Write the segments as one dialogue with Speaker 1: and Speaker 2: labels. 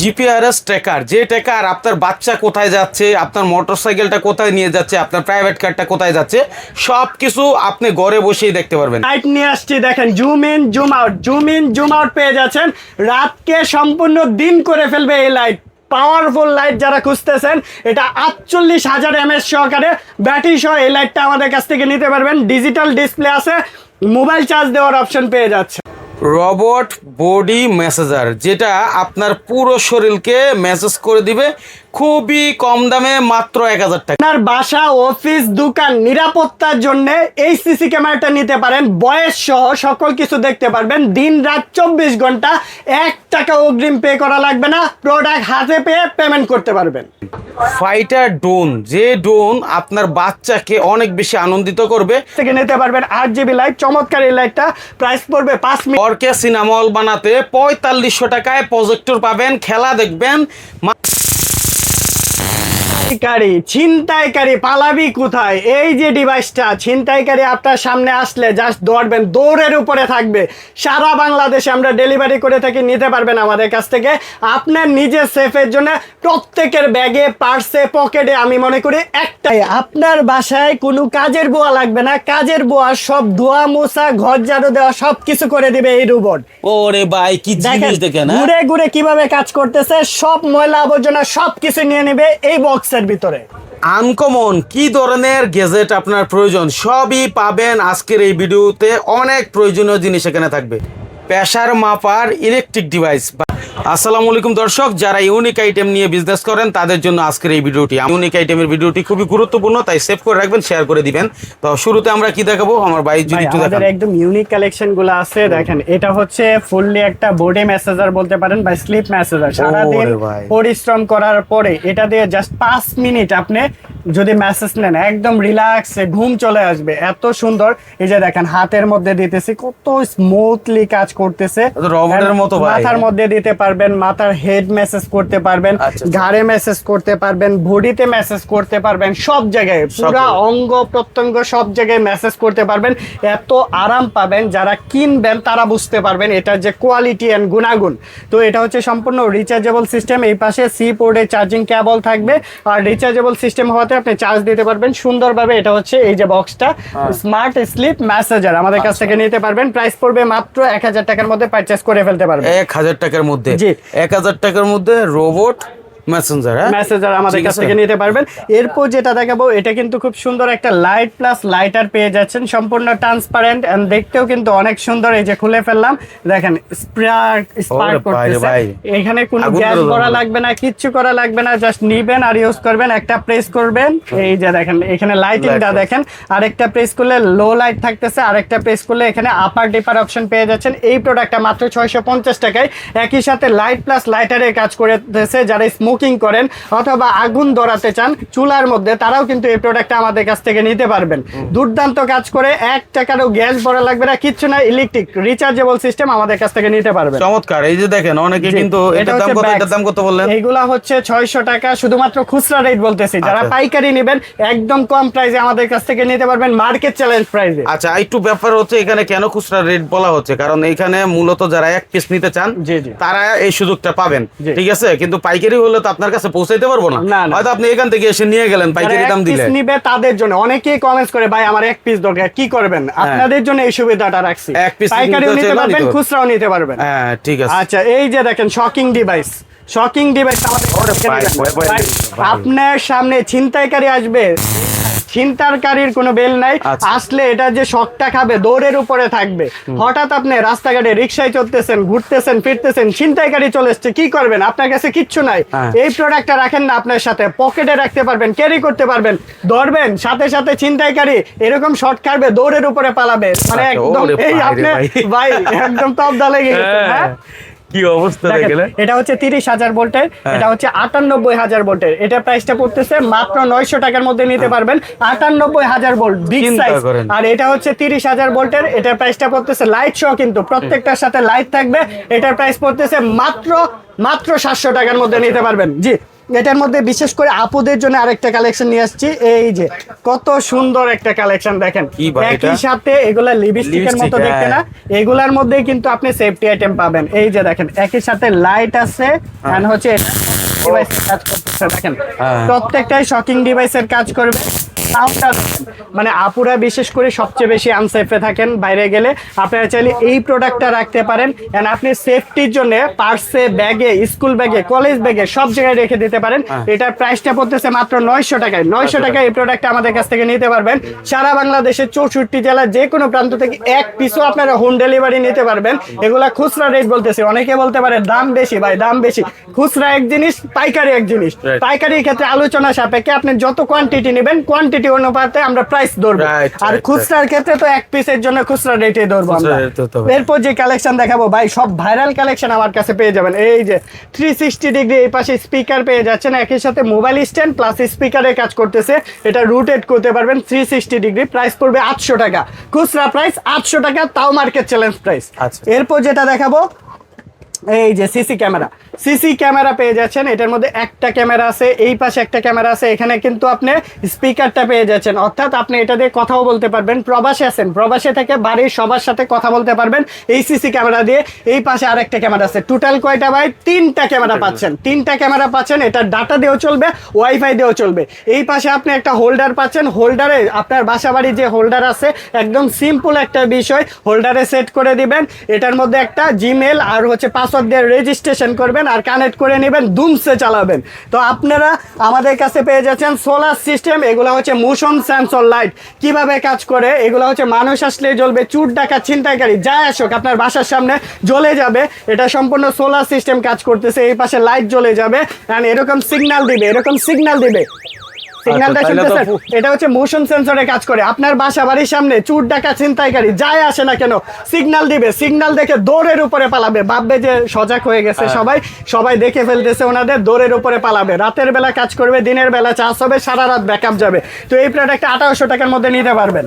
Speaker 1: GPRS tracker, যে tracker আপনার বাচ্চা কোথায় যাচ্ছে, আপনার মোটরসাইকেলটা কোথায় নিয়ে যাচ্ছে, আপনার প্রাইভেট কারটা কোথায় যাচ্ছে সব কিছু আপনি ঘরে বসেই দেখতে পারবেন।
Speaker 2: লাইট নিয়ে আসছি, দেখেন zoom in zoom out zoom in zoom out পেয়ে যাচ্ছেন। রাতকে সম্পূর্ণ দিন করে ফেলবে এই লাইট পাওয়ারফুল লাইট যারা খুঁজতেছেন, এটা আটচল্লিশ হাজার এমএস সহকারে ব্যাটারি সহ এই লাইটটা আমাদের কাছ থেকে নিতে পারবেন। ডিজিটাল ডিসপ্লে আছে মোবাইল চার্জ দেওয়ার অপশন পেয়ে যাচ্ছে।
Speaker 1: রবট বডি ম্যাসেজার, যেটা আপনার পুরো শরীরকে মেসেজ করে দিবে খুবই কম দামে মাত্র এক হাজার টাকা।
Speaker 2: আপনার বাসা, অফিস, দোকান নিরাপত্তার জন্য এই সিসি ক্যামেরাটা নিতে পারেন। বয়স সহ সকল কিছু দেখতে পারবেন। দিন রাত চব্বিশ ঘণ্টা এক টাকা অগ্রিম পে করা লাগবে না। প্রোডাক্ট হাতে পেয়ে পেমেন্ট করতে পারবেন।
Speaker 1: ফাইটার ডোন যে ডোন আপনার বাচ্চাকে অনেক বেশি আনন্দিত করবে।
Speaker 2: থেকে নিতে পারবেন আট জিবি লাইট চমৎকার এই লাইটটা প্রাইস পড়বে পাঁচ মিনিট
Speaker 1: অর্কে সিনেমা হল বানাতে পঁয়তাল্লিশশো টাকায় প্রজেক্টর পাবেন খেলা দেখবেন।
Speaker 2: ছিনতাইকারী ছিনতাইকারী পালাবি কোথায়? এই যে ডিভাইসটা ছিনতাইকারী আপনার সামনে আসলে জাস্ট দৌড়বেন দৌড়ের উপরে থাকবে। সারা বাংলাদেশে আমরা ডেলিভারি করে থাকি নিতে পারবেন আমাদের কাছ থেকে। আপনার নিজের সেফের জন্য প্রত্যেকের ব্যাগে পার্সে পকেটে আমি মনে করি একটাই আপনার বাসায় কোনো কাজের বোয়া লাগবে না। কাজের বোয়া সব ধোয়া মোছা ঘর ঝাড়ু দেওয়া সব কিছু করে দিবে এই রোবট
Speaker 1: ওরে ভাই কি জিনিস দেখেন হ্যাঁ?
Speaker 2: ঘুরে ঘুরে কীভাবে কাজ করতেছে সব ময়লা আবর্জনা সব কিছু নিয়ে নেবে এই বক্সের ভিতরে।
Speaker 1: আনকমন কি ধরনের গেজেট আপনার প্রয়োজন? সবই পাবেন আজকের এই ভিডিওতে, অনেক প্রয়োজনীয় জিনিস এখানে থাকবে। প্রেশার মাপার ইলেকট্রিক ডিভাইস আসসালামু আলাইকুম দর্শক যারা ইউনিক আইটেম নিয়ে বিজনেস করেন তাদের জন্য আজকের এই ভিডিওটি। ইউনিক আইটেমের ভিডিওটি খুবই গুরুত্বপূর্ণ তাই সেভ করে রাখবেন শেয়ার করে দিবেন। তো শুরুতে আমরা কি দেখাবো? আমার ভাই যদি একটু দেখান।
Speaker 2: একদম ইউনিক কালেকশনগুলো আছে দেখেন এটা হচ্ছে ফুললি একটা বডি মেসেজার বলতে পারেন বা স্লিপ মেসেজার সারাদিন
Speaker 1: ওরে ভাই।
Speaker 2: পরিশ্রম করার পরে এটা দিয়ে জাস্ট পাঁচ মিনিট আপনি যদি মেসেজ নেন একদম রিল্যাক্সে ঘুম চলে আসবে। এত সুন্দর। এই যে দেখেন হাতের মধ্যে দিতেছি কত স্মুথলি কাজ করতেছে।
Speaker 1: রবটের মতো
Speaker 2: মাথার মধ্যে দিতে পারবেন মাথার হেড মেসেজ করতে পারবেন
Speaker 1: আচ্ছা, আচ্ছা।
Speaker 2: ঘাড়ে মেসেজ করতে পারবেন বডিতে মেসেজ করতে পারবেন সব জায়গায় পুরা অঙ্গ প্রত্যঙ্গ সব জায়গায় মেসেজ করতে পারবেন। এত আরাম পাবেন যারা কিনবেন তারা বুঝতে পারবেন এটার যে কোয়ালিটি অ্যান্ড গুণাগুণ। তো এটা হচ্ছে সম্পূর্ণ রিচার্জেবল সিস্টেম এই পাশে সি পোর্ডে চার্জিং কেবল থাকবে। আর রিচার্জেবল সিস্টেম হওয়াতে আপনি চার্জ দিতে পারবেন। সুন্দরভাবে এটা হচ্ছে এই যে বক্সটা স্মার্ট স্লিপ মেসেজার আমাদের কাছ থেকে নিতে পারবেন। প্রাইস পড়বে মাত্র এক হাজার টাকার মধ্যে পারচেজ করে ফেলতে পারবে
Speaker 1: এক হাজার টাকার মধ্যে
Speaker 2: জি।
Speaker 1: এক হাজার টাকার মধ্যে রোবট মেসেঞ্জার হ্যাঁ
Speaker 2: মেসেজার আমাদের কাছ থেকে নিতে পারবেন। এরপর যেটা দেখাবো এটা কিন্তু খুব সুন্দর একটা লাইট প্লাস লাইটার পেয়ে যাচ্ছেন। সম্পূর্ণ ট্রান্সপারেন্ট এন্ড দেখতেও কিন্তু অনেক সুন্দর। এই যে খুলে ফেললাম দেখেন স্পার্ক স্পার্ক করতেছে। এখানে কোনো গ্যাস ভরা লাগবে না কিচ্ছু করা লাগবে না জাস্ট নিবেন আর ইউজ করবেন। একটা প্রেস করবেন। এই যে দেখেন এখানে লাইটিংটা দেখেন। আরেকটা প্রেস করলে লো লাইট থাকতেছে। আরেকটা প্রেস করলে এখানে আপার ডিপার অপশন পেয়ে যাচ্ছেন। এই প্রোডাক্টটা মাত্র ছয়শো পঞ্চাশ টাকায়। একই সাথে লাইট প্লাস লাইটারের কাজ করতেছে যারা স্মোকিং করেন অথবা আগুন ধরাতে চান চুলার মধ্যে তারাও কিন্তু এই প্রোডাক্টটা আমাদের কাছ থেকে নিতে পারবেন। দুর্দান্ত কাজ করে এক টাকারও গ্যাস ভরা লাগবে না কিচ্ছু না ইলেকট্রিক রিচার্জেবল সিস্টেম আমাদের কাছ থেকে নিতে পারবেন।
Speaker 1: চমৎকার এই যে দেখেন অনেকে কিন্তু
Speaker 2: এটা
Speaker 1: দাম কত। এটার দাম কত বললেন?
Speaker 2: এইগুলা হচ্ছে ছয়শো টাকা শুধুমাত্র খুচরা রেট বলতেছি। যারা
Speaker 1: আচ্ছা।
Speaker 2: পাইকারি নেবেন একদম কম প্রাইসে আমাদের কাছ থেকে নিতে পারবেন মার্কেট চ্যালেঞ্জ প্রাইসে
Speaker 1: আচ্ছা একটু ব্যাপার হচ্ছে এখানে কেন খুচরা রেট বলা হচ্ছে? কারণ এখানে মূলত যারা এক পিস নিতে চান। তারা এই সুযোগটা পাবেন। ঠিক আছে? কিন্তু পাইকারি হলে তো আপনার কাছে পৌঁছাইতে পারব না। হয়তো আপনি এখান থেকে এসে নিয়ে গেলেন পাইকারি দাম দিলে
Speaker 2: নিবে তাদের জন্য। অনেকেই কমেন্টস করে ভাই আমার এক পিস দরকার কি করবেন? আপনাদের জন্য এই সুবিধাটা রাখছি।
Speaker 1: এক piece
Speaker 2: পাইকারিও
Speaker 1: নিতে
Speaker 2: পারবেন খুচরাও নিতে পারবেন।
Speaker 1: হ্যাঁ ঠিক আছে।
Speaker 2: আচ্ছা এই যে দেখেন শকিং ডিভাইস শকিং ডিভাইস আমাদের। আপনার সামনে ছিনতাইকারী আসবে। ছিনতারকারীর কোনো বেল নাই।
Speaker 1: আচ্ছা।
Speaker 2: আসলে এটা যে শকটা খাবে দৌড়ের উপরে থাকবে। হঠাৎ আপনি রাস্তাঘাটে রিক্সায় চলতেছেন ঘুরতেছেন ফিরতেছেন ছিনতাইকারী চলে এসছে কি করবেন? আপনার কাছে কিচ্ছু নাই।
Speaker 1: হ্যাঁ।
Speaker 2: এই প্রোডাক্টটা রাখেন না আপনার সাথে। পকেটে রাখতে পারবেন ক্যারি করতে পারবেন। ধরবেন সাথে সাথে ছিনতাইকারী এরকম শর্ট খাবে দৌড়ের উপরে পালাবে। মানে
Speaker 1: আচ্ছা,
Speaker 2: একদম এই আপনি
Speaker 1: ভাই।
Speaker 2: ভাই একদম তবদা লেগে গেছে হ্যাঁ?
Speaker 1: কি অবস্থা দেখলে
Speaker 2: এটা হচ্ছে তিরিশ হাজার ভোল্টের
Speaker 1: হ্যাঁ।
Speaker 2: এটা হচ্ছে আটানব্বই হাজার ভোল্টের। এটা প্রাইসটা পড়তেছে মাত্র নয়শো টাকার মধ্যে নিতে পারবেন। আটানব্বই হাজার ভোল্ট বিগ সাইজ আর এটা হচ্ছে তিরিশ হাজার ভোল্টের এটার প্রাইসটা পড়তেছে লাইট সহ কিন্তু প্রত্যেকটার সাথে লাইট থাকবে। এটার প্রাইস পড়তেছে মাত্র মাত্র সাতশো টাকার মধ্যে নিতে পারবেন। জি। এটার মধ্যে বিশেষ করে আপুদের জন্য আরেকটা কালেকশন নিয়ে আসছি। এই যে কত সুন্দর একটা কালেকশন দেখেন। একই সাথে এগুলা লিপস্টিকের মতো
Speaker 1: Lipstick,
Speaker 2: দেখতে না।
Speaker 1: হ্যাঁ।
Speaker 2: এগুলার মধ্যে কিন্তু আপনি সেফটি আইটেম পাবেন। এই যে দেখেন একই সাথে লাইট আছে। এন্ড হচ্ছে ডিভাইসের কাজ করতেছে দেখেন।
Speaker 1: হ্যাঁ।
Speaker 2: প্রত্যেকটাই শকিং ডিভাইসের কাজ করবে। মানে আপুরা বিশেষ করে সবচেয়ে বেশি আনসেফে থাকেন বাইরে গেলে। আপনারা চাইলে এই প্রোডাক্টটা রাখতে পারেন। এন্ড আপনি সেফটির জন্য পার্সে ব্যাগে স্কুল ব্যাগে কলেজ ব্যাগে সব জায়গায় রেখে দিতে পারেন।
Speaker 1: হ্যাঁ।
Speaker 2: এটার প্রাইসটা পড়তেছে মাত্র নয়শো টাকায়। নয়শো টাকায় এই প্রোডাক্টটা আমাদের কাছ থেকে নিতে পারবেন। সারা বাংলাদেশের চৌষট্টি জেলার যে কোনো প্রান্ত থেকে এক পিসও আপনারা হোম ডেলিভারি নিতে পারবেন। এগুলা খুচরা রেট বলতেছে। অনেকে বলতে পারে দাম বেশি ভাই দাম বেশি। খুচরা এক জিনিস পাইকারি এক জিনিস. পাইকারির ক্ষেত্রে আলোচনা সাপেক্ষে আপনি যত কোয়ান্টিটি নেবেন কোয়ান্টিটি অনুপাতে আমরা প্রাইস ধরবো। আর খুচরার ক্ষেত্রে তো এক পিসের জন্য খুচরা রেটে ধরবো আমরা। এরপর যে কালেকশন দেখাবো ভাই সব ভাইরাল কালেকশন আমার কাছে পেয়ে যাবেন। এই যে থ্রি সিক্সটি ডিগ্রি এই পাশে স্পিকার পেয়ে যাচ্ছেন। একই সাথে মোবাইল স্ট্যান্ড প্লাস স্পিকারের কাজ করতেছে। এটা রুটেড করতে পারবেন থ্রি সিক্সটি ডিগ্রি প্রাইস পড়বে আটশো টাকা। খুচরা প্রাইস আটশো টাকা তাও মার্কেট চ্যালেঞ্জ প্রাইস। এরপর যেটা দেখাবো এই যে সিসি ক্যামেরা। সিসি ক্যামেরা পেয়ে যাচ্ছেন। এটার মধ্যে একটা ক্যামেরা আছে, এই পাশে একটা ক্যামেরা আছে, এখানে কিন্তু আপনি স্পিকারটা পেয়ে যাচ্ছেন। অর্থাৎ আপনি এটা দিয়ে কথাও বলতে পারবেন, প্রবাসে আছেন, প্রবাসে থেকে বাড়ির সবার সাথে কথা বলতে পারবেন এই সিসি ক্যামেরা দিয়ে। এই পাশে আরেকটা ক্যামেরা আছে টোটাল কয়টা ভাই? তিনটা ক্যামেরা পাচ্ছেন, তিনটা ক্যামেরা পাচ্ছেন, এটা ডাটা দিয়েও চলবে ওয়াইফাই দিয়েও চলবে। এই পাশে আপনি একটা হোল্ডার পাচ্ছেন হোল্ডারে আপনার বাসা বাড়ির যে হোল্ডার আছে, একদম সিম্পল একটা বিষয় হোল্ডারে সেট করে দিবেন। এটার মধ্যে একটা জিমেল আর হচ্ছে পাসওয়ার্ড দিয়ে রেজিস্ট্রেশন করবেন আর কানেক্ট করে নেবেন, দুমসে চালাবেন। তো আপনারা আমাদের কাছে পেয়ে যাচ্ছেন সোলার সিস্টেম এগুলো হচ্ছে মোশন সেন্সর লাইট কীভাবে কাজ করে? এগুলো হচ্ছে মানুষ আসলে জ্বলবে, চুর ডাকা ছিনতাইকারী যা আসুক, আপনার বাসার সামনে জ্বলে যাবে। এটা সম্পূর্ণ সোলার সিস্টেম কাজ করতেছে, এই পাশে লাইট জ্বলে যাবে। And এরকম সিগন্যাল দিবে, এরকম সিগন্যাল দিবে। সিগন্যালটা
Speaker 1: আচ্ছা,
Speaker 2: শুনতেছেন? এটা হচ্ছে মোশন সেন্সরে কাজ করে। আপনার বাসা বাড়ির সামনে চুর ডাকা ছিনতাইকারী যাই আসে না কেন সিগন্যাল দিবে। সিগন্যাল দেখে দৌড়ের উপরে পালাবে। ভাববে যে সজাগ হয়ে গেছে
Speaker 1: হ্যাঁ।
Speaker 2: সবাই। সবাই দেখে ফেলতেছে ওনাদের দৌড়ের উপরে পালাবে। রাতের বেলা কাজ করবে দিনের বেলা চাষ হবে সারা রাত ব্যাকআপ যাবে। তো এই প্রোডাক্টটা আঠারোশো টাকার মধ্যে নিতে পারবেন।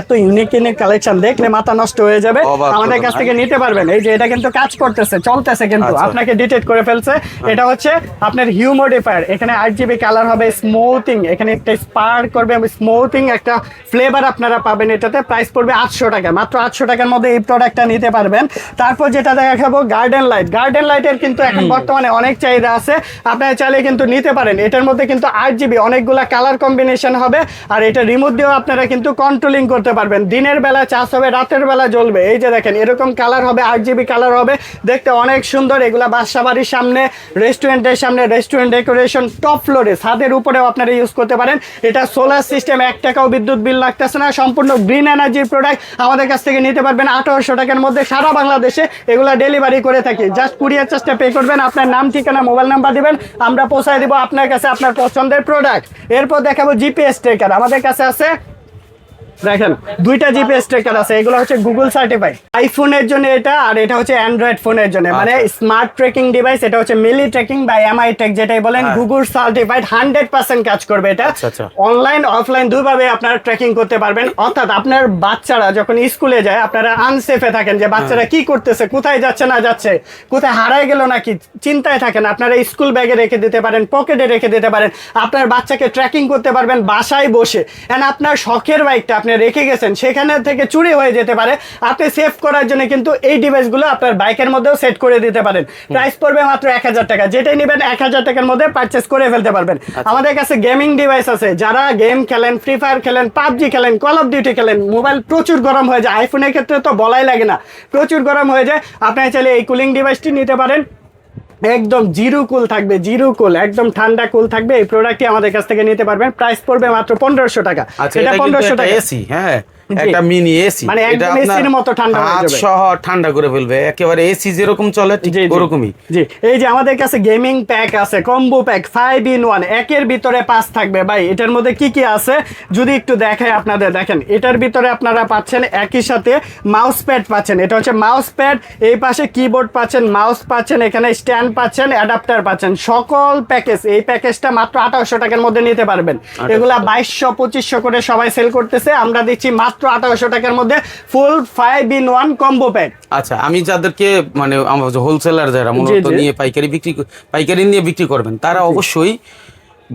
Speaker 2: এত ইউনিক ইউনিক কালেকশন দেখলে মাথা নষ্ট হয়ে যাবে। আমাদের কাছ থেকে নিতে পারবেন। এই যে এটা কিন্তু কাজ করতেছে চলতেছে কিন্তু।
Speaker 1: আচ্ছা।
Speaker 2: আপনাকে ডিটেক্ট করে ফেলছে। এটা হচ্ছে আপনার হিউমোডিফায়ার এখানে আট জিবি কালার হবে স্মুথিং এখানে একটা স্পার করবে স্মুথিং একটা ফ্লেভার আপনারা পাবেন এটাতে। প্রাইস পড়বে আটশো টাকা। মাত্র আটশো টাকার মধ্যে এই প্রোডাক্টটা নিতে পারবেন। তারপর যেটা দেখাবো গার্ডেন লাইট গার্ডেন লাইটের কিন্তু এখন বর্তমানে অনেক চাহিদা আছে। আপনারা চাইলে কিন্তু নিতে পারেন। এটার মধ্যে কিন্তু আট জিবি অনেকগুলা কালার কম্বিনেশন হবে। আর এটা রিমোট দিয়েও আপনারা কিন্তু কন্ট্রোলিং করতে পারবেন। দিনের বেলা চার্জ হবে, রাতের বেলা জ্বলবে। এই যে দেখেন, এরকম কালার হবে আট জিবি কালার হবে। দেখতে অনেক সুন্দর। এগুলা বাসা বাড়ির সামনে রেস্টুরেন্টের সামনে রেস্টুরেন্ট ডেকোরেশন টপ ফ্লোরে ছাদের উপরেও আপনারা ইউজ করতে পারেন। এটা সোলার সিস্টেম এক টাকাও বিদ্যুৎ বিল লাগতেছে না। সম্পূর্ণ গ্রিন এনার্জির প্রোডাক্ট আমাদের কাছ থেকে নিতে পারবেন আঠারোশো টাকার মধ্যে সারা বাংলাদেশে এগুলা ডেলিভারি করে থাকি। জাস্ট কুরিয়ার চার্জটা পে করবেন। আপনার নাম, ঠিকানা মোবাইল নাম্বার দিবেন। আমরা পৌঁছায় দিব আপনার কাছে আপনার পছন্দের প্রোডাক্ট এরপর দেখাবো জিপিএস ট্রেকার আমাদের কাছে আছে দেখেন দুইটা জিপিএস ট্রেকার আছে এগুলো হচ্ছে গুগল সার্টিফাইড আইফোনের জন্য এটা আর এটা হচ্ছে অ্যান্ড্রয়েড ফোনের জন্য। মানে স্মার্ট ট্রেকিং ডিভাইস এটা হচ্ছে মিলি ট্রেকিং বা এমআই টেক যেটাই বলেন
Speaker 1: হ্যাঁ।
Speaker 2: গুগল সার্টিফাইড হান্ড্রেড পার্সেন্ট কাজ করবে এটা। অনলাইন অফলাইন দুইভাবে আপনারা ট্র্যাকিং করতে পারবেন। অর্থাৎ আপনার বাচ্চারা যখন স্কুলে যায় আপনারা আনসেফে থাকেন যে বাচ্চারা কি করতেছে কোথায় যাচ্ছে না যাচ্ছে কোথায় হারায় গেল নাকি চিন্তায় থাকেন। আপনারা স্কুল ব্যাগে রেখে দিতে পারেন পকেটে রেখে দিতে পারেন। আপনার বাচ্চাকে ট্র্যাকিং করতে পারবেন বাসায় বসে। এন্ড আপনার শখের বাইকটা আপনি রেখে গেছেন সেখানে থেকে চুরি হয়ে যেতে পারে। আপনি সেভ করার জন্য কিন্তু এই ডিভাইসগুলো আপনার বাইকের মধ্যেও সেট করে দিতে পারেন। প্রাইস পড়বে মাত্র এক হাজার টাকা। যেটাই নেবেন এক হাজার টাকার মধ্যে পারচেস করে ফেলতে পারবেন। আমাদের কাছে গেমিং ডিভাইস আছে। যারা গেম খেলেন ফ্রি ফায়ার খেলেন পাবজি খেলেন কল অফ ডিউটি খেলেন মোবাইল প্রচুর গরম হয়ে যায়। আইফোনের ক্ষেত্রে তো বলাই লাগে না। প্রচুর গরম হয়ে যায়। আপনারা চাইলে এই কুলিং ডিভাইসটি নিতে পারেন। একদম জিরো কুল থাকবে জিরো কুল একদম ঠান্ডা কুল থাকবে। এই প্রোডাক্টটি আমাদের কাছ থেকে নিতে পারবেন। প্রাইস পড়বে মাত্র পনেরোশো টাকা।
Speaker 1: আচ্ছা এটা পনেরোশো টাকা। এসি হ্যাঁ। একটা মিনি এসি
Speaker 2: মানে একদম AC র মতো ঠান্ডা হয়ে যাবে।
Speaker 1: সহ ঠান্ডা করে ফেলবে। একেবারে এসি যেরকম চলে ঠিক। ওরকমই।
Speaker 2: জি। এই যে আমাদের কাছে গেমিং প্যাক আছে combo pack five in one একের ভিতরে পাঁচ থাকবে। ভাই এটার মধ্যে কি কি আছে? যদি একটু দেখায় আপনাদের দেখেন এটার ভিতরে আপনারা পাচ্ছেন একই সাথে মাউস প্যাড পাচ্ছেন। এটা হচ্ছে মাউস প্যাড এই পাশে কিবোর্ড পাচ্ছেন মাউস পাচ্ছেন এখানে স্ট্যান্ড পাচ্ছেন অ্যাডাপ্টার পাচ্ছেন। সকল প্যাকেজ এই প্যাকেজটা মাত্র আঠারোশো টাকার মধ্যে নিতে পারবেন। এগুলা বাইশশো পঁচিশশো করে সবাই সেল করতেছে। আমরা দিচ্ছি মাত্র মাত্র আঠারোশো টাকার মধ্যে full five in one combo pack
Speaker 1: আচ্ছা আমি যাদেরকে মানে আমার হোলসেলার যারা মূলত নিয়ে পাইকারি বিক্রি পাইকারি নিয়ে বিক্রি করবেন তারা অবশ্যই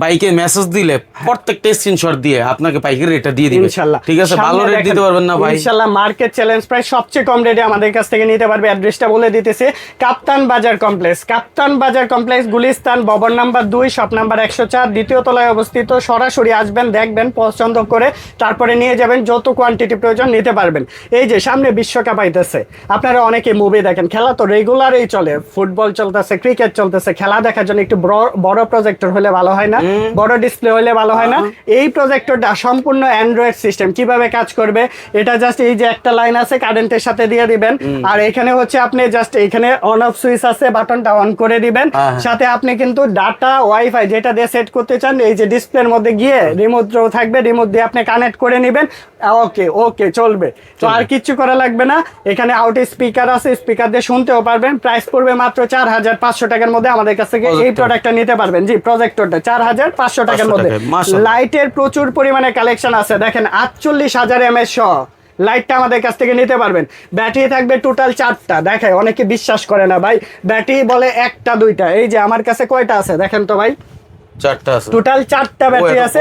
Speaker 1: বাইকে মেসেজ দিলে প্রত্যেকটা স্ক্রিনশট দিয়ে আপনাকে পাইকারি রেটটা দিয়ে দিবে।
Speaker 2: ইনশাল্লাহ।
Speaker 1: ঠিক আছে? ভালো রেট দিতে পারবেন না ভাই।
Speaker 2: ইনশাল্লাহ মার্কেট চ্যালেঞ্জ প্রাইস সবচেয়ে কম রেটে আমাদের কাছ থেকে নিতে পারবে। অ্যাড্রেসটা বলে দিতেছে। কাপ্তান বাজার কমপ্লেক্স কাপ্তান বাজার কমপ্লেক্স গুলিস্তান ভবন নাম্বার দুই শপ নাম্বার একশো চার দ্বিতীয় তলায় অবস্থিত। সরাসরি আসবেন দেখবেন পছন্দ করে তারপরে নিয়ে যাবেন। যত কোয়ান্টিটি প্রয়োজন নিতে পারবেন। এই যে সামনে বিশ্বকাপ আইতেছে। আপনারা অনেকে মুভি দেখেন। খেলা তো রেগুলারই চলে। ফুটবল চলতেছে ক্রিকেট চলতেছে। খেলা দেখার জন্য একটু বড় বড় প্রজেক্টর হলে ভালো হয় না? বড় ডিসপ্লে হলে ভালো হয় না। এই প্রজেক্টরটা সম্পূর্ণ অ্যান্ড্রয়েড সিস্টেম কীভাবে কাজ করবে? এটা জাস্ট এই যে একটা লাইন আছে কারেন্টের সাথে দিয়ে দিবেন। আর এখানে হচ্ছে আপনি জাস্ট এখানে অন অফ সুইচ আছে বাটনটা অন করে দিবেন। সাথে আপনি কিন্তু ডাটা ওয়াইফাই যেটা দিয়ে সেট করতে চান এই যে ডিসপ্লের মধ্যে গিয়ে রিমোট থাকবে রিমোট দিয়ে আপনি কানেক্ট করে নেবেন। ওকে ওকে চলবে। তো আর কিচ্ছু করা লাগবে না। এখানে আউট স্পিকার আছে স্পিকার দিয়ে শুনতেও পারবেন। প্রাইস পড়বে মাত্র চার হাজার পাঁচশো টাকার মধ্যে আমাদের কাছ থেকে এই প্রোডাক্টটা নিতে পারবেন। জি প্রজেক্টরটা চার হাজার পাঁচশো টাকার মধ্যে। লাইটের প্রচুর পরিমাণে কালেকশন আছে। দেখেন আটচল্লিশ হাজার এমএস সহ লাইটটা আমাদের কাছ থেকে নিতে পারবেন। ব্যাটারি থাকবে টোটাল চারটা। দেখে অনেকে বিশ্বাস করে না ভাই। ব্যাটারি বলে একটা দুইটা। এই যে আমার কাছে কয়টা আছে? দেখেন তো ভাই।
Speaker 1: চারটা আছে।
Speaker 2: টোটাল চারটা ব্যাটারি আছে।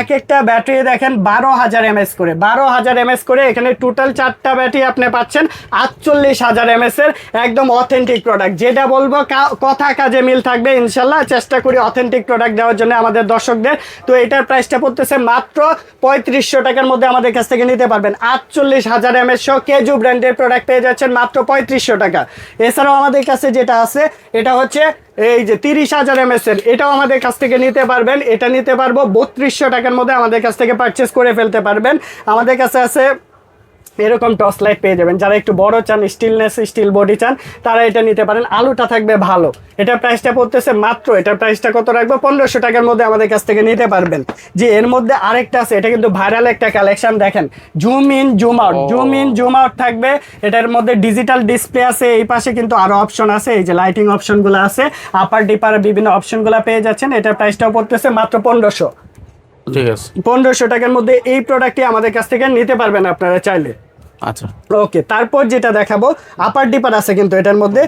Speaker 2: এক একটা ব্যাটারি দেখেন বারো হাজার এমএস করে। বারো হাজার এমএস করে এখানে টোটাল চারটা ব্যাটারি আপনি পাচ্ছেন। আটচল্লিশ হাজার এমএস এর একদম অথেন্টিক প্রোডাক্ট যেটা বলব কথা কাজে মিল থাকবে ইনশাল্লাহ। চেষ্টা করি অথেন্টিক প্রোডাক্ট দেওয়ার জন্য আমাদের দর্শকদের। তো এটার প্রাইসটা পড়তেছে মাত্র পঁয়ত্রিশশো টাকার মধ্যে আমাদের কাছ থেকে নিতে পারবেন। আটচল্লিশ হাজার এমএস সহ কেজু ব্র্যান্ডের প্রোডাক্ট পেয়ে যাচ্ছেন মাত্র পঁয়ত্রিশশো টাকা। এছাড়াও আমাদের কাছে যেটা আছে এটা হচ্ছে এই যে তিরিশ হাজার এমএস এর এটাও আমাদের কাছ থেকে নিতে পারবেন। এটা নিতে পারব, বত্রিশশো টাকার মধ্যে আমাদের কাছ থেকে পারচেস করে ফেলতে পারবেন। আমাদের কাছে আছে এরকম টর্চ লাইট পেয়ে যাবেন। যারা একটু বড় চান স্টিলনেস স্টিল বডি চান তারা এটা নিতে পারেন। আলুটা থাকবে ভালো। এটা প্রাইসটা পড়তেছে মাত্র এটার প্রাইসটা কত রাখব? পনেরোশো টাকার মধ্যে আমাদের কাছ থেকে নিতে পারবেন। যে এর মধ্যে আরেকটা আছে এটা কিন্তু ভাইরাল একটা কালেকশন দেখেন। Zoom in zoom out zoom in zoom out থাকবে। এটার মধ্যে ডিজিটাল ডিসপ্লে আছে এই পাশে কিন্তু আরও অপশন আছে এই যে লাইটিং অপশনগুলো আছে। আপার ডিপার বিভিন্ন অপশনগুলো পেয়ে যাচ্ছেন। এটার প্রাইসটাও পড়তেছে মাত্র পনেরোশো।
Speaker 1: ঠিক আছে।
Speaker 2: পনেরোশো টাকার মধ্যে এই প্রোডাক্টটি আমাদের কাছ থেকে নিতে পারবেন আপনারা চাইলে।
Speaker 1: আচ্ছা।
Speaker 2: ওকে তারপর যেটা দেখাবো আপার ডিপার আছে কিন্তু এটার মধ্যে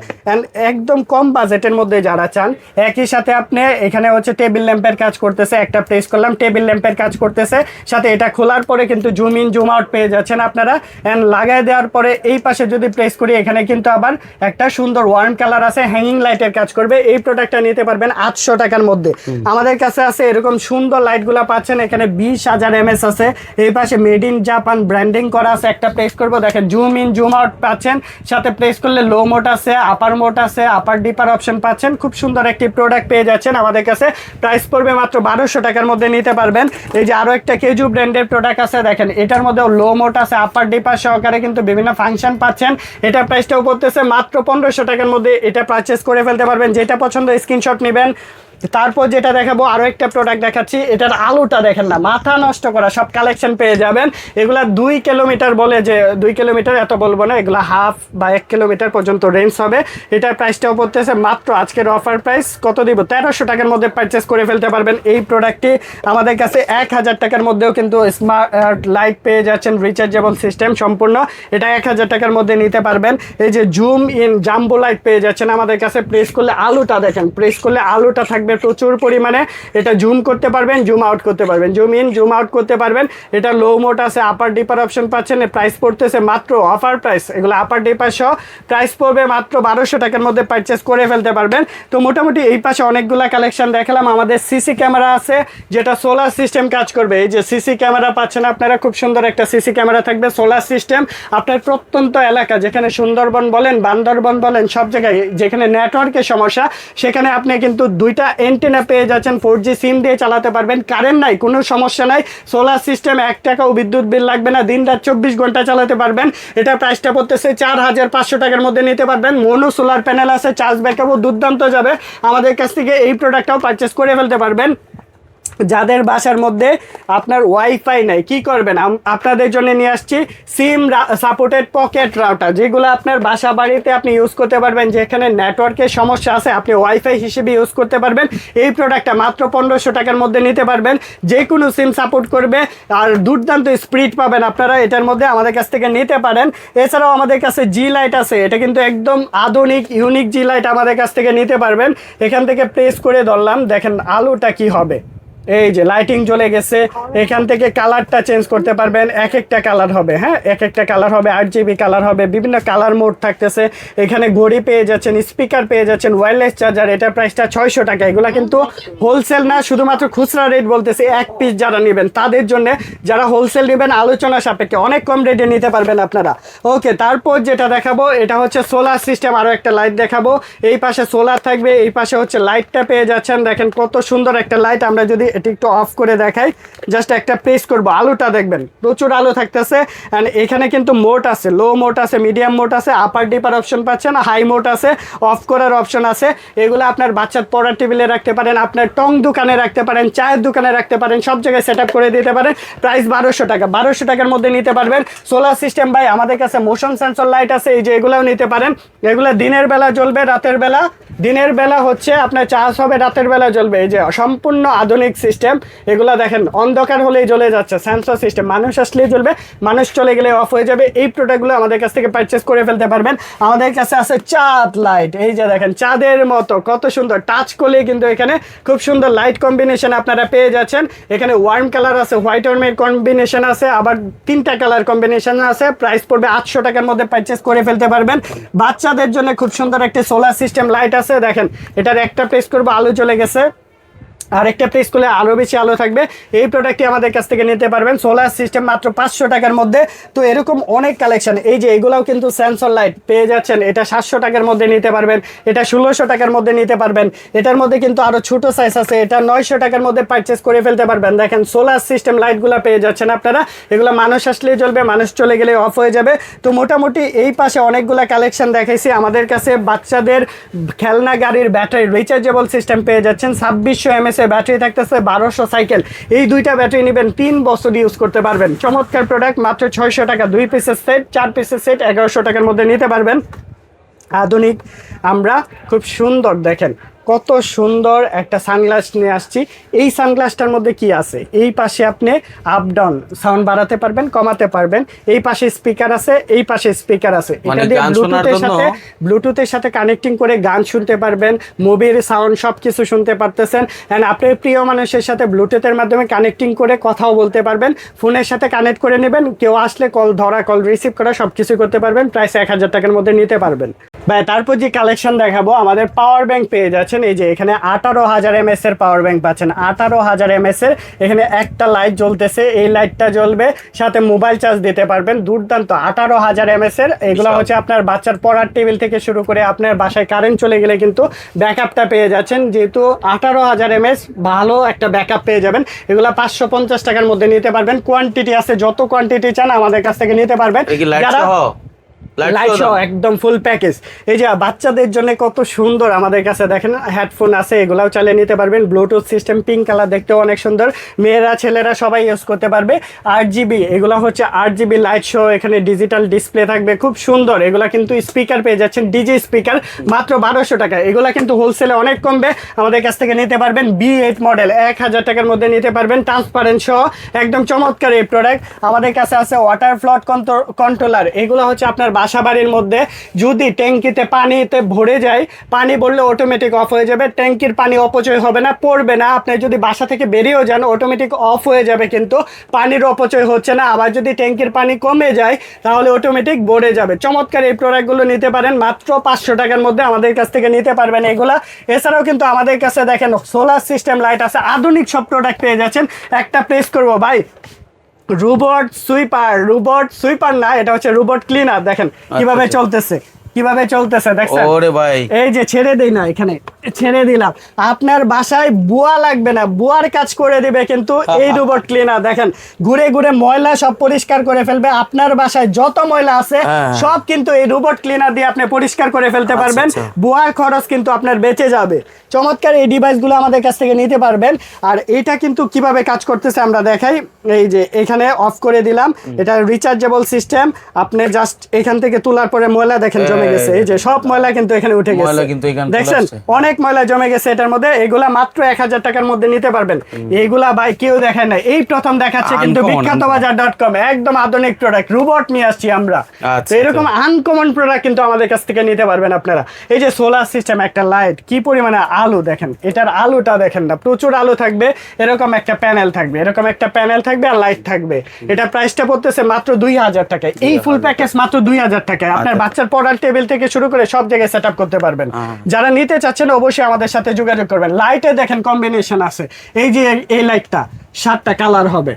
Speaker 2: একদম কম বাজেটের মধ্যে যারা চান একই সাথে আপনি এখানে হচ্ছে টেবিল ল্যাম্পের কাজ করতেছে একটা প্রেস করলাম টেবিল ল্যাম্পের কাজ করতেছে সাথে এটা খোলার পরে কিন্তু জুম ইন জুম আউট পেয়ে যাচ্ছেন আপনারা অ্যান্ড লাগাই দেওয়ার পরে এই পাশে যদি প্রেস করি এখানে কিন্তু আবার একটা সুন্দর ওয়ার্ম কালার আছে হ্যাঙ্গিং লাইটের কাজ করবে এই প্রোডাক্টটা নিতে পারবেন আটশো টাকার মধ্যে। আমাদের কাছে আছে এরকম সুন্দর লাইটগুলো পাচ্ছেন এখানে বিশ হাজার এমএস আছে এই পাশে মেড ইন জাপান ব্র্যান্ডিং করা আছে একটা প্রেস করব। দেখেন জুম ইন জুম আউট পাচ্ছেন। সাথে প্রেস করলে লো মোট আছে আপার মোট আছে আপার ডিপার অপশন পাচ্ছেন। খুব সুন্দর একটি প্রোডাক্ট পেয়ে যাচ্ছেন আমাদের কাছে। প্রাইস পড়বে মাত্র বারোশো টাকার মধ্যে নিতে পারবেন। এই যে আরও একটা কেজু ব্র্যান্ডের প্রোডাক্ট আছে, দেখেন, এটার মধ্যেও লো মোট আছে আপার ডিপার সহকারে কিন্তু বিভিন্ন ফাংশন পাচ্ছেন। এটা প্রাইসটাও পড়তেছে মাত্র পনেরোশো টাকার মধ্যে। এটা পারচেস করে ফেলতে পারবেন। যেটা পছন্দ স্ক্রিনশট নেবেন। তারপর যেটা দেখাবো, আরও একটা প্রোডাক্ট দেখাচ্ছি। এটার আলুটা দেখেন না, মাথা নষ্ট করা, সব কালেকশন পেয়ে যাবেন। এগুলা দুই কিলোমিটার বলে যে, দুই কিলোমিটার এত বলব না, এগুলা হাফ বা এক কিলোমিটার পর্যন্ত রেঞ্জ হবে। এটার প্রাইসটাও পড়তেছে মাত্র আজকের অফার প্রাইস কত দিব? তেরোশো টাকার মধ্যে পারচেস করে ফেলতে পারবেন এই প্রোডাক্টটি আমাদের কাছে এক হাজার টাকার মধ্যেও কিন্তু স্মার্ট লাইট পেয়ে যাচ্ছেন রিচার্জেবল সিস্টেম সম্পূর্ণ। এটা এক হাজার টাকার মধ্যে নিতে পারবেন। এই যে জুম ইন জাম্বো লাইট পেয়ে যাচ্ছেন আমাদের কাছে। প্রেস করলে আলুটা দেখেন প্রেস করলে আলুটা থাকবে প্রচুর পরিমাণে। এটা জুম করতে পারবেন জুম আউট করতে পারবেন। জুম ইন জুম আউট করতে পারবেন। এটা লো মোট আছে আপার ডিপার অপশন পাচ্ছেন প্রাইস পড়তেছে মাত্র অফার প্রাইস এগুলো আপার ডিপার সহ প্রাইস পড়বে মাত্র বারোশো টাকার মধ্যে পারচেস করে ফেলতে পারবেন। তো মোটামুটি এই পাশে অনেকগুলা কালেকশন দেখালাম। আমাদের সিসি ক্যামেরা আছে, যেটা সোলার সিস্টেম কাজ করবে। এই যে সিসি ক্যামেরা পাচ্ছেন আপনারা, খুব সুন্দর একটা সিসি ক্যামেরা থাকবে সোলার সিস্টেম আপনার প্রত্যন্ত এলাকা, যেখানে সুন্দরবন বলেন, বান্দরবন বলেন, সব জায়গায়, যেখানে নেটওয়ার্কের সমস্যা, সেখানে আপনি কিন্তু দুইটা এন্টেনা পেয়ে যাচ্ছেন ফোর জি সিম দিয়ে চালাতে পারবেন। কারেন্ট নাই, কোনো সমস্যা নাই। সোলার সিস্টেম এক টাকাও বিদ্যুৎ বিল লাগবে না। দিন রাত চব্বিশ ঘণ্টা চালাতে পারবেন। এটা প্রাইসটা পড়তেছে চার হাজার পাঁচশো টাকার মধ্যে নিতে পারবেন। মনো সোলার প্যানেল আছে চার্জ ব্যাকআপও দুর্দান্ত যাবে। আমাদের কাছ থেকে এই প্রোডাক্টটাও পারচেস করে ফেলতে পারবেন। যাদের বাসার মধ্যে আপনার ওয়াইফাই নাই, কি করবেন? আপনাদের জন্য নিয়ে আসছি সিম সাপোর্টেড পকেট রাউটার যেগুলো আপনার বাসা বাড়িতে আপনি ইউজ করতে পারবেন, যেখানে নেটওয়ার্কের সমস্যা আছে, আপনি ওয়াইফাই হিসেবে ইউজ করতে পারবেন। এই প্রোডাক্টটা মাত্র পনেরোশো টাকার মধ্যে নিতে পারবেন। যে কোনো সিম সাপোর্ট করবে, আর দুর্দান্ত স্পিড পাবেন আপনারা, এটার মধ্যে আমাদের কাছ থেকে নিতে পারেন। এছাড়াও আমাদের কাছে জি লাইট আছে, এটা কিন্তু একদম আধুনিক ইউনিক জি লাইট আমাদের কাছ থেকে নিতে পারবেন। এখান থেকে প্রেস করে ধরলাম, দেখেন আলোটা কি হবে। এই যে লাইটিং জ্বলে গেছে, এখান থেকে কালারটা চেঞ্জ করতে পারবেন এক একটা কালার হবে হ্যাঁ? এক একটা কালার হবে, আট জিবি কালার হবে, বিভিন্ন কালার মোড থাকতেছে। এখানে ঘড়ি পেয়ে যাচ্ছেন স্পিকার পেয়ে যাচ্ছেন ওয়্যারলেস চার্জার এটার প্রাইসটা ছয়শো টাকা। এগুলো কিন্তু হোলসেল না, শুধুমাত্র খুচরা রেট বলতেছে, এক পিস যারা নেবেন, তাদের জন্য যারা হোলসেল নেবেন, আলোচনা সাপেক্ষে অনেক কম রেটে নিতে পারবেন আপনারা। ওকে তারপর যেটা দেখাবো, এটা হচ্ছে সোলার সিস্টেম আরও একটা লাইট দেখাবো। এই পাশে সোলার থাকবে, এই পাশে হচ্ছে লাইটটা পেয়ে যাচ্ছেন। দেখেন কত সুন্দর একটা লাইট আমরা যদি এটি একটু অফ করে দেখাই। জাস্ট একটা প্রেস করব। আলোটা দেখবেন, প্রচুর আলো থাকতেছে। অ্যান্ড এখানে কিন্তু মোট আছে লো মোট আছে মিডিয়াম মোট আছে আপার ডিপার অপশন পাচ্ছেন হাই মোট আছে অফ করার অপশন আছে। এগুলো আপনার বাচ্চার পড়ার টেবিলে রাখতে পারেন, আপনার টং দোকানে রাখতে পারেন, চায়ের দোকানে রাখতে পারেন, সব জায়গায় সেট করে দিতে পারেন। প্রাইস বারোশো টাকা, বারোশো টাকার মধ্যে নিতে পারবেন। সোলার সিস্টেম ভাই, আমাদের কাছে মোশন সেন্সর লাইট আছে, এই যে এগুলোও নিতে পারেন। এগুলো দিনের বেলা জ্বলবে, রাতের বেলা। দিনের বেলা হচ্ছে আপনার চার্জ হবে, রাতের বেলা জ্বলবে। এই যে সম্পূর্ণ আধুনিক সিস্টেম এগুলো দেখেন, অন্ধকার হলেই জ্বলে যাচ্ছে সেন্সর সিস্টেম মানুষ আসলেই জ্বলবে, মানুষ চলে গেলে অফ হয়ে যাবে। এই প্রোডাক্টগুলো আমাদের কাছ থেকে পারচেস করে ফেলতে পারবেন। আমাদের কাছে আছে চাঁদ লাইট এই যে দেখেন, চাঁদের মতো, কত সুন্দর। টাচ করলে কিন্তু এখানে খুব সুন্দর লাইট কম্বিনেশন আপনারা পেয়ে যাচ্ছেন। এখানে ওয়ার্ম কালার আছে হোয়াইট ওয়ার্মের কম্বিনেশন আছে, আবার তিনটা কালার কম্বিনেশন আছে। প্রাইস পড়বে আটশো টাকার মধ্যে পারচেস করে ফেলতে পারবেন। বাচ্চাদের জন্য খুব সুন্দর একটা সোলার সিস্টেম লাইট আছে। দেখেন, এটার একটা প্রেস করব, আলো চলে গেছে। আর একটা প্রেস করলে আরও বেশি আলো থাকবে। এই প্রোডাক্টটি আমাদের কাছ থেকে নিতে পারবেন। সোলার সিস্টেম মাত্র পাঁচশো টাকার মধ্যে। তো এরকম অনেক কালেকশন এই যে এগুলাও কিন্তু সেন্সর লাইট পেয়ে যাচ্ছেন। এটা সাতশো টাকার মধ্যে নিতে পারবেন। এটা ষোলোশো টাকার মধ্যে নিতে পারবেন। এটার মধ্যে কিন্তু আরও ছোটো সাইজ আছে। এটা নয়শো টাকার মধ্যে পারচেস করে ফেলতে পারবেন। দেখেন সোলার সিস্টেম লাইটগুলো পেয়ে যাচ্ছেন আপনারা। এগুলো মানুষ আসলেই জ্বলবে, মানুষ চলে গেলে অফ হয়ে যাবে। তো মোটামুটি এই পাশে অনেকগুলা কালেকশন দেখাইছি। আমাদের কাছে বাচ্চাদের খেলনা গাড়ির ব্যাটারি রিচার্জেবল সিস্টেম পেয়ে যাচ্ছেন। ছাব্বিশশো এমএস এর ব্যাটারি থাকতেছে বারোশো সাইকেল। এই দুইটা ব্যাটারি নেবেন তিন বছর ইউজ করতে পারবেন। চমৎকার প্রোডাক্ট মাত্র ছয়শো টাকা, দুই পিসের সেট চার পিসের সেট এগারোশো টাকার মধ্যে নিতে পারবেন। আধুনিক, আমরা খুব সুন্দর দেখেন। কত সুন্দর একটা সানগ্লাস নিয়ে আসছি। এই সানগ্লাসটার মধ্যে কি আছে? এই পাশে আপনি আপ ডাউন সাউন্ড বাড়াতে পারবেন কমাতে পারবেন। এই পাশে স্পিকার আছে এই পাশে স্পিকার আছে।
Speaker 1: মানে
Speaker 2: এটা দিয়ে ব্লুটুথের সাথে ব্লুটুথের সাথে কানেক্টিং করে গান শুনতে পারবেন মুভির সাউন্ড সব কিছু শুনতে পারতেছেন। অ্যান্ড আপনার প্রিয় মানুষের সাথে ব্লুটুথের মাধ্যমে কানেক্টিং করে কথাও বলতে পারবেন। ফোনের সাথে কানেক্ট করে নেবেন কেউ আসলে কল ধরা কল রিসিভ করা সব কিছু করতে পারবেন। প্রাইস এক হাজার টাকার মধ্যে নিতে পারবেন। ভাই তারপর যে কালেকশন দেখাবো আমাদের পাওয়ার ব্যাংক পেয়ে যাচ্ছেন। এই যে এখানে আঠারো হাজার এমএস এর পাওয়ার ব্যাংক পাচ্ছেন। আঠারো হাজার এমএস এর এখানে একটা লাইট জ্বলতেছে এই লাইটটা জ্বলবে সাথে মোবাইল চার্জ দিতে পারবেন। দুর্দান্ত আঠারো হাজার এমএস এর এগুলো হচ্ছে আপনার বাচ্চার পড়ার টেবিল থেকে শুরু করে আপনার বাসায় কারেন্ট চলে গেলে কিন্তু ব্যাকআপটা পেয়ে যাচ্ছেন। যেহেতু আঠারো হাজার এমএস ভালো একটা ব্যাকআপ পেয়ে যাবেন। এগুলো পাঁচশো পঞ্চাশ টাকার মধ্যে নিতে পারবেন। কোয়ান্টিটি আছে যত কোয়ান্টিটি চান আমাদের কাছ থেকে নিতে পারবেন। যারা-
Speaker 1: লাইট
Speaker 2: সহ একদম ফুল প্যাকেজ এই যে বাচ্চাদের জন্য কত সুন্দর আমাদের কাছে দেখেন হেডফোন আছে এগুলাও চালিয়ে নিতে পারবেন। ব্লুটুথ সিস্টেম পিঙ্ক কালার দেখতেও অনেক সুন্দর। মেয়েরা ছেলেরা সবাই ইউজ করতে পারবে। আট জিবি এগুলো হচ্ছে আট জিবি লাইট সহ এখানে ডিজিটাল ডিসপ্লে থাকবে। খুব সুন্দর এগুলা কিন্তু স্পিকার পেয়ে যাচ্ছেন ডিজি স্পিকার মাত্র বারোশো টাকা। এগুলা কিন্তু হোলসেলে অনেক কমবে। আমাদের কাছ থেকে নিতে পারবেন বি এইট মডেল এক হাজার টাকার মধ্যে নিতে পারবেন ট্রান্সপারেন্ট সহ একদম চমৎকার এই প্রোডাক্ট আমাদের কাছে আছে ওয়াটার ফ্লট কন্ট্রোলার এগুলো হচ্ছে আপনার বাসা বাড়ির মধ্যে যদি ট্যাঙ্কিতে পানিতে ভরে যায়, পানি বললে অটোমেটিক অফ হয়ে যাবে, ট্যাঙ্কির পানি অপচয় হবে না, পড়বে না। আপনি যদি বাসা থেকে বেরিয়েও যান অটোমেটিক অফ হয়ে যাবে কিন্তু পানির অপচয় হচ্ছে না। আবার যদি ট্যাঙ্কির পানি কমে যায়, তাহলে অটোমেটিক ভরে যাবে। চমৎকার এই প্রোডাক্টগুলো নিতে পারেন, মাত্র পাঁচশো টাকার মধ্যে আমাদের কাছ থেকে নিতে পারবেন এগুলা। এছাড়াও কিন্তু আমাদের কাছে দেখেন সোলার সিস্টেম লাইট আছে। আধুনিক সব প্রোডাক্ট পেয়ে যাচ্ছেন। একটা প্রেস করব, ভাই। রোবট সুইপার রোবট সুইপার না এটা হচ্ছে রোবট ক্লিনার দেখেন কীভাবে
Speaker 1: আচ্ছা।
Speaker 2: চলতেছে কীভাবে চলতেছে দেখছেন?
Speaker 1: ওরে ভাই।
Speaker 2: এই যে ছেড়ে দেই না এখানে। ছেড়ে দিলাম। আপনার বাসায় বুয়া লাগবে না বুয়ার কাজ করে দিবে কিন্তু এই রোবট ক্লিনার দেখেন ঘুরে ঘুরে ময়লা সব পরিষ্কার করে ফেলবে আপনার বাসায় যত ময়লা আছে
Speaker 1: হ্যাঁ।
Speaker 2: সব কিন্তু এই রোবট ক্লিনার দিয়ে আপনি পরিষ্কার করে ফেলতে পারবেন।
Speaker 1: আচ্ছা।
Speaker 2: বুয়ার খরচ কিন্তু আপনার বেঁচে যাবে। চমৎকার এই ডিভাইসগুলো আমাদের কাছ থেকে নিতে পারবেন। আর এটা কিন্তু কীভাবে কাজ করতেছে আমরা দেখাই। এই যে এখানে অফ করে দিলাম। এটা রিচার্জেবল সিস্টেম আপনি জাস্ট এখান থেকে তোলার পরে ময়লা দেখেন জমে গেছে। এই যে সব ময়লা কিন্তু এখানে উঠে গেছে। দেখছেন?
Speaker 1: আসছে।
Speaker 2: অনেক ময়লা জমে গেছে এটার মধ্যে এগুলা মাত্র এক হাজার টাকার মধ্যে নিতে পারবেন। এইগুলা ভাই কেউ দেখায় না এই প্রথম দেখাচ্ছে কিন্তু বিখ্যাত বাজার ডট কম একদম আধুনিক প্রোডাক্ট রোবট নিয়ে আসছি আমরা।
Speaker 1: আচ্ছা,
Speaker 2: তো এরকম আনকমন প্রোডাক্ট কিন্তু আমাদের কাছ থেকে নিতে পারবেন আপনারা। এই যে সোলার সিস্টেম একটা লাইট কি পরিমাণে আলো দেখেন? এটার আলোটা দেখেন না প্রচুর আলো থাকবে এরকম একটা প্যানেল থাকবে এরকম একটা প্যানেল থাকবে আর লাইট থাকবে। এটা প্রাইসটা পড়তেছে মাত্র দুই হাজার টাকায় এই ফুল প্যাকেজ মাত্র দুই হাজার টাকায় আপনার বাচ্চার পড়ার টেবিল থেকে শুরু করে সব জায়গায় সেট করতে পারবেন। যারা নিতে চাচ্ছেন অবশ্যই আমাদের সাথে যোগাযোগ করবেন। লাইটে দেখেন কম্বিনেশন আছে। এই যে এই লাইটটা সাতটা কালার হবে।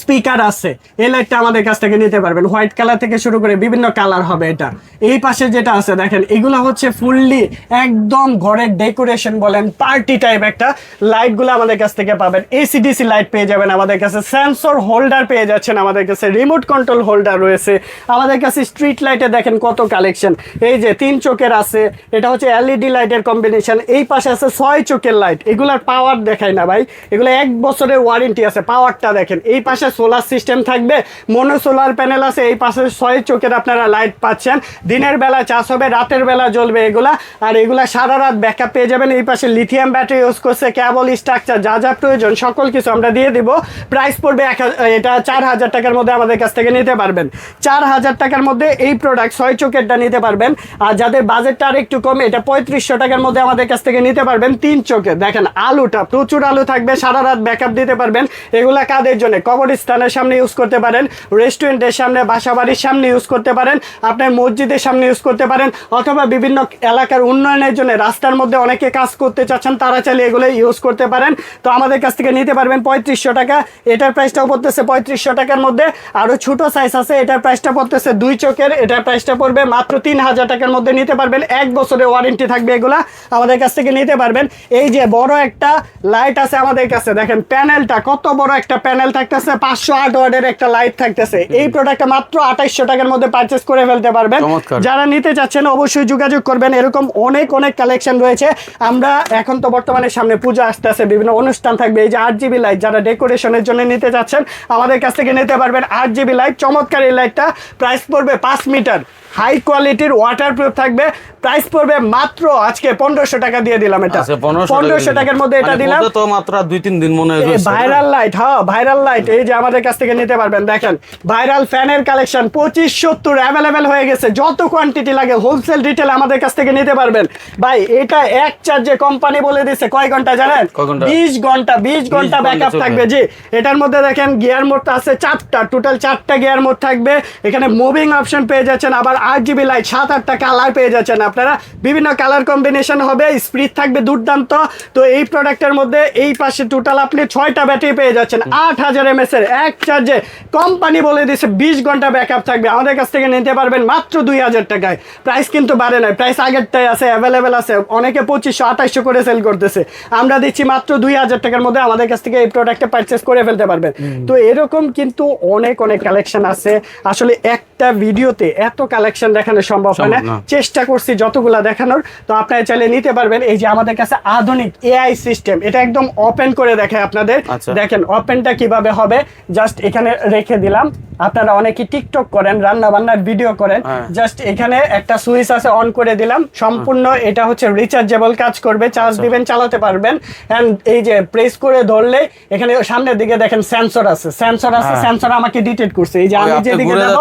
Speaker 2: স্পিকার আছে, এই লাইটটা আমাদের কাছ থেকে নিতে পারবেন। হোয়াইট কালার থেকে শুরু করে বিভিন্ন কালার হবে এটা। এই পাশে যেটা আছে, দেখেন, এগুলো হচ্ছে ফুললি একদম ঘরের ডেকোরেশন বলেন, পার্টি টাইপ একটা লাইটগুলো আমাদের কাছ থেকে পাবেন। এসিডিসি লাইট পেয়ে যাবেন আমাদের কাছে, সেন্সর হোল্ডার পেয়ে যাচ্ছেন আমাদের কাছে, রিমোট কন্ট্রোল হোল্ডার রয়েছে। আমাদের কাছে স্ট্রিট লাইটে দেখেন কত কালেকশন। এই যে তিন চোখের আছে, এটা হচ্ছে এলইডি লাইটের কম্বিনেশন। এই পাশে আছে ছয় চোখের লাইট। এগুলার পাওয়ার দেখায় না ভাই। এগুলো এক বছরের ওয়ারেন্টি আছে পাওয়ারটা দেখেন। এই পাশে সোলার সিস্টেম থাকবে। মনো সোলার প্যানেল আছে, এই পাশে ছয় চোখের আপনারা লাইট পাচ্ছেন। দিনের বেলা চাষ হবে, রাতের বেলা জ্বলবে এগুলা। আর এগুলা সারা রাত ব্যাকআপ পেয়ে যাবেন। এই পাশে লিথিয়াম ব্যাটারি ইউজ করছে কেবল স্ট্রাকচার যা যা প্রয়োজন, সকল কিছু আমরা দিয়ে দিব। প্রাইস পড়বে এক এটা চার হাজার টাকার মধ্যে আমাদের কাছ থেকে নিতে পারবেন। চার হাজার টাকার মধ্যে এই প্রোডাক্ট ছয় চোখেরটা নিতে পারবেন। আর যাদের বাজেটটা আর একটু কমে, এটা পঁয়ত্রিশশো টাকার মধ্যে আমাদের কাছ থেকে নিতে পারবেন তিন চোখে দেখেন, আলুটা প্রচুর আলু থাকবে, সারা রাত ব্যাকআপ দিতে পারবেন। এগুলা কাদের জন্য? কবরস্থানের সামনে ইউজ করতে পারেন রেস্টুরেন্টের সামনে বাসা বাড়ির সামনে ইউজ করতে পারেন, আপনার মসজিদের সামনে ইউজ করতে পারেন, অথবা বিভিন্ন এলাকার উন্নয়নের জন্য রাস্তার মধ্যে অনেকে কাজ করতে চাচ্ছেন, তারা চাইলে এগুলো ইউজ করতে পারেন। তো আমাদের কাছ থেকে নিতে পারবেন পঁয়ত্রিশশো টাকা। এটার প্রাইসটাও পড়তেছে পঁয়ত্রিশশো টাকার মধ্যে। আরও ছোট সাইজ আছে, এটার প্রাইসটা পড়তেছে দুই চোখের। এটার প্রাইসটা পড়বে মাত্র তিন হাজার টাকার মধ্যে নিতে পারবেন। এক বছরের ওয়ারেন্টি থাকবে এগুলা। আমাদের কাছ থেকে নিতে পারবেন। এই যে বড় একটা লাইট আছে আমাদের কাছে। দেখেন প্যানেলটা কত বড় একটা প্যানেল থাকতেছে। পাঁচশো আট ওয়ার্ডের একটা লাইট থাকতেছে। এই প্রোডাক্টটা মাত্র আঠাইশশো টাকার মধ্যে পারচেস করে ফেলতে পারবেন। যারা নিতে চাচ্ছেন অবশ্যই যোগাযোগ করবেন। এরকম অনেক অনেক কালেকশন রয়েছে। আমরা এখন তো বর্তমানে সামনে পুজো আসতে আছে বিভিন্ন অনুষ্ঠান থাকবে। এই যে আট জিবি লাইট যারা ডেকোরেশনের জন্য নিতে চাচ্ছেন আমাদের কাছ থেকে নিতে পারবেন আট জিবি লাইট চমৎকার এই লাইটটা প্রাইস পড়বে পাঁচ মিটার হাই কোয়ালিটির ওয়াটার প্রুফ থাকবে। প্রাইস পড়বে মাত্র আজকে পনেরোশো টাকা দিয়ে দিলাম এটা।
Speaker 1: 1500
Speaker 2: পনেরোশো টাকার মধ্যে এটা
Speaker 1: মানে
Speaker 2: দিলাম।
Speaker 1: তো মাত্র দুই তিন দিন মনে হয়
Speaker 2: ভাইরাল লাইট হ্যাঁ ভাইরাল লাইট এই যে আমাদের কাছ থেকে নিতে পারবেন দেখেন। ভাইরাল ফ্যানের কালেকশন পঁচিশ সত্তর অ্যাভেলেবেল হয়ে গেছে। যত কোয়ান্টিটি লাগে হোলসেল রিটেল আমাদের কাছ থেকে নিতে পারবেন। ভাই এটা এক চার্জে কোম্পানি বলে দিছে। কয় ঘণ্টা জানেন? বিশ ঘণ্টা বিশ ঘণ্টা
Speaker 1: ঘণ্টা
Speaker 2: ব্যাকআপ থাকবে জি। এটার মধ্যে দেখেন গিয়ার মোড আছে চারটা। টোটাল চারটা গিয়ার মোড থাকবে। এখানে মুভিং অপশন পেয়ে যাচ্ছেন। আবার আট জিবি লাইট সাত আটটা কালার পেয়ে যাচ্ছেন আপনারা। বিভিন্ন কালার কম্বিনেশন হবে স্পিড থাকবে দুর্দান্ত। তো এই প্রোডাক্টের মধ্যে এই পাশে টোটাল আপনি ছয়টা ব্যাটারি পেয়ে যাচ্ছেন। আট হাজার এমএস এর এক চার্জে কোম্পানি বলে দিচ্ছে বিশ ঘণ্টা ব্যাকআপ থাকবে। আমাদের কাছ থেকে নিতে পারবেন মাত্র দুই হাজার টাকায়। প্রাইস কিন্তু বাড়ে নাই। প্রাইস আগেরটাই আছে অ্যাভেলেবেল আছে। অনেকে পঁচিশশো আঠাইশশো করে সেল করতেছে। আমরা দিচ্ছি মাত্র দুই হাজার টাকার মধ্যে আমাদের কাছ থেকে এই প্রোডাক্টটা পারচেস করে ফেলতে পারবেন। তো এরকম কিন্তু অনেক অনেক কালেকশন আছে। আসলে একটা ভিডিওতে এত কালেকশন দেখানো সম্ভব হয় না। চেষ্টা করছি যতগুলা দেখানোর তো আপনারা চাইলে নিতে পারবেন। এই যে আমাদের কাছে আধুনিক এআই সিস্টেম এটা একদম ওপেন করে দেখায় আপনাদের।
Speaker 1: আচ্ছা।
Speaker 2: দেখেন ওপেনটা কীভাবে হবে জাস্ট এখানে রেখে দিলাম। আপনারা অনেকে টিকটক করেন রান্না বান্নার ভিডিও করেন।
Speaker 1: হ্যাঁ।
Speaker 2: জাস্ট এখানে একটা সুইচ আছে অন করে দিলাম। সম্পূর্ণ এটা হচ্ছে রিচার্জেবল কাজ করবে চার্জ
Speaker 1: আচ্ছা।
Speaker 2: দিবেন চালাতে পারবেন। এন্ড এই যে প্রেস করে ধরলে এখানে সামনের দিকে দেখেন সেন্সর আছে। সেন্সর আছে
Speaker 1: হ্যাঁ।
Speaker 2: সেন্সর আমাকে ডিটেক্ট করছে। এই যে আমি যেদিকে যাব?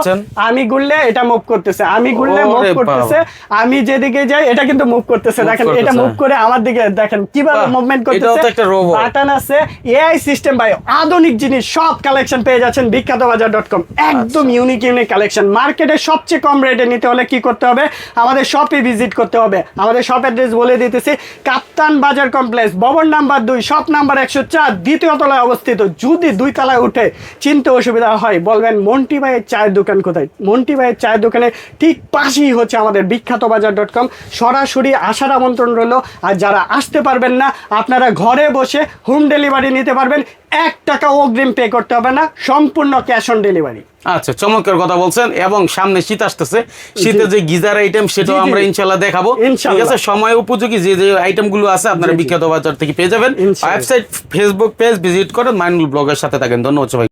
Speaker 2: আমি ঘুরলে এটা মুভ করতেছে আমি ঘুরলে মুভ করতেছে আমি যেদিকে যাই এটা কিন্তু মুভ করতেছে দেখেন এটা মুভ করে আমার দিকে দেখেন কীভাবে মুভমেন্ট করতেছে
Speaker 1: তো একটা robot।
Speaker 2: বাটন আছে এআই সিস্টেম ভাই আধুনিক জিনিস সব কালেকশন পেয়ে যাচ্ছেন বিখ্যাত বাজার ডট কম একদম
Speaker 1: আচ্ছা।
Speaker 2: ইউনিক ইউনিক কালেকশন মার্কেটে সবচেয়ে কম রেটে নিতে হলে কি করতে হবে? আমাদের শপে ভিজিট করতে হবে। আমাদের শপ অ্যাড্রেস বলে দিতেছি কাপ্তান বাজার কমপ্লেক্স ভবন নাম্বার দুই শপ নাম্বার একশো চার দ্বিতীয় তলায় অবস্থিত। যদি দুই তলায় উঠে চিনতে অসুবিধা হয় বলবেন মন্টি ভাইয়ের চায়ের দোকান কোথায়? মন্টি ভাইয়ের চায়ের দোকানে ঠিক পাশেই হচ্ছে আমাদের বিখ্যাত বাজার ডট কম সরাসরি আসার আমন্ত্রণ রইল। আর যারা আসতে পারবেন না আপনারা ঘরে বসে হোম ডেলিভারি নিতে পারবেন। এক টাকা অগ্রিম পে করতে হবে না সম্পূর্ণ ক্যাশ অন ডেলিভারি
Speaker 1: আচ্ছা চমৎকার কথা বলছেন এবং সামনে শীত আসতেছে। শীতে যে গিজার আইটেম সেটাও। আমরা ইনশাল্লাহ দেখাবো। ঠিক আছে সময় উপযোগী যে যে আইটেমগুলো আছে আপনারা। বিখ্যাত বাজার থেকে পেয়ে যাবেন। ওয়েবসাইট ফেসবুক পেজ ভিজিট করেন মাইনুল ব্লগের সাথে থাকেন। ধন্যবাদ সবাই